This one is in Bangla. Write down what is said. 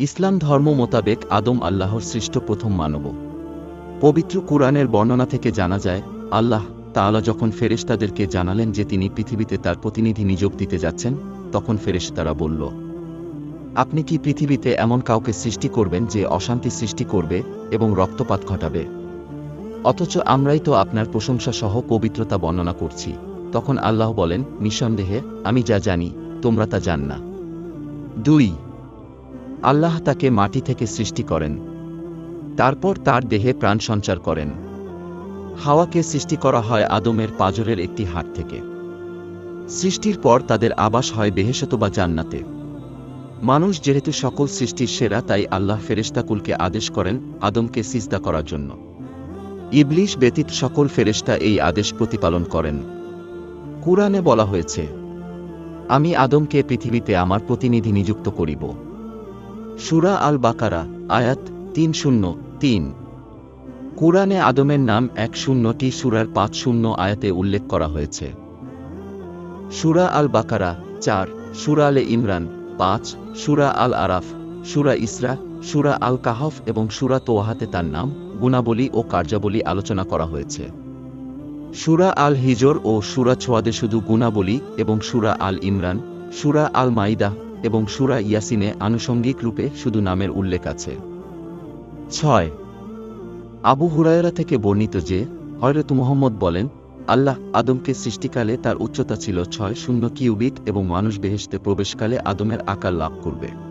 ইসলাম ধর্ম মোতাবেক আদম আল্লাহর সৃষ্ট প্রথম মানব। পবিত্র কুরআনের বর্ণনা থেকে জানা যায়, আল্লাহ তাআলা যখন ফেরেশতাদেরকে জানালেন যে তিনি পৃথিবীতে তার প্রতিনিধি নিযোগ দিতে যাচ্ছেন, তখন ফেরেশতারা বলল, আপনি কি পৃথিবীতে এমন কাউকে সৃষ্টি করবেন যে অশান্তি সৃষ্টি করবে এবং রক্তপাত ঘটাবে? অথচ আমরাই তো আপনার প্রশংসা সহ পবিত্রতা বর্ণনা করছি। তখন আল্লাহ বলেন, নিঃসন্দেহে, আমি যা জানি, তোমরা তা জান না। দুই আল্লাহ তাকে মাটি থেকে সৃষ্টি করেন। তারপর তার দেহে প্রাণ সঞ্চার করেন। হাওয়াকে সৃষ্টি করা হয় আদমের পাজরের একটি হাট থেকে। সৃষ্টির পর তাদের আবাস হয় বেহেশত বা জান্নাতে। মানুষ যেহেতু সকল সৃষ্টির সেরা, তাই আল্লাহ ফেরেশতাকুলকে আদেশ করেন আদমকে সিজদা করার জন্য। ইবলিশ ব্যতীত সকল ফেরেশতা এই আদেশ প্রতিপালন করেন। কুরআনে বলা হয়েছে, আমি আদমকে পৃথিবীতে আমার প্রতিনিধি নিযুক্ত করিব। সুরা আল বাকারা আয়াত তিন শূন্য তিন। কুরআনে আদমের নাম এক শূন্যটি সুরার পাঁচ শূন্য আয়াতে উল্লেখ করা হয়েছে। সুরা আল বাকারা চার, সুরা আলে ইমরান পাঁচ, সুরা আল আরাফ সুরা ইসরা, সুরা আল কাহফ এবং সুরা তোয়াহাতে তার নাম, গুণাবলী ও কার্যাবলী আলোচনা করা হয়েছে। সুরা আল হিজর ও সুরা ছোয়াদে শুধু গুণাবলী এবং সুরা আল ইমরান সুরা আল মাইদা এবং সুরা ইয়াসিনে আনুষঙ্গিক রূপে শুধু নামের উল্লেখ আছে। ছয়, আবু হুরায়রা থেকে বর্ণিত যে, হয়রত মোহাম্মদ বলেন, আল্লাহ আদমকে সৃষ্টিকালে তার উচ্চতা ছিল ছয় শূন্য কিউবিট এবং মানুষ বেহেশতে প্রবেশকালে আদমের আকার লাভ করবে।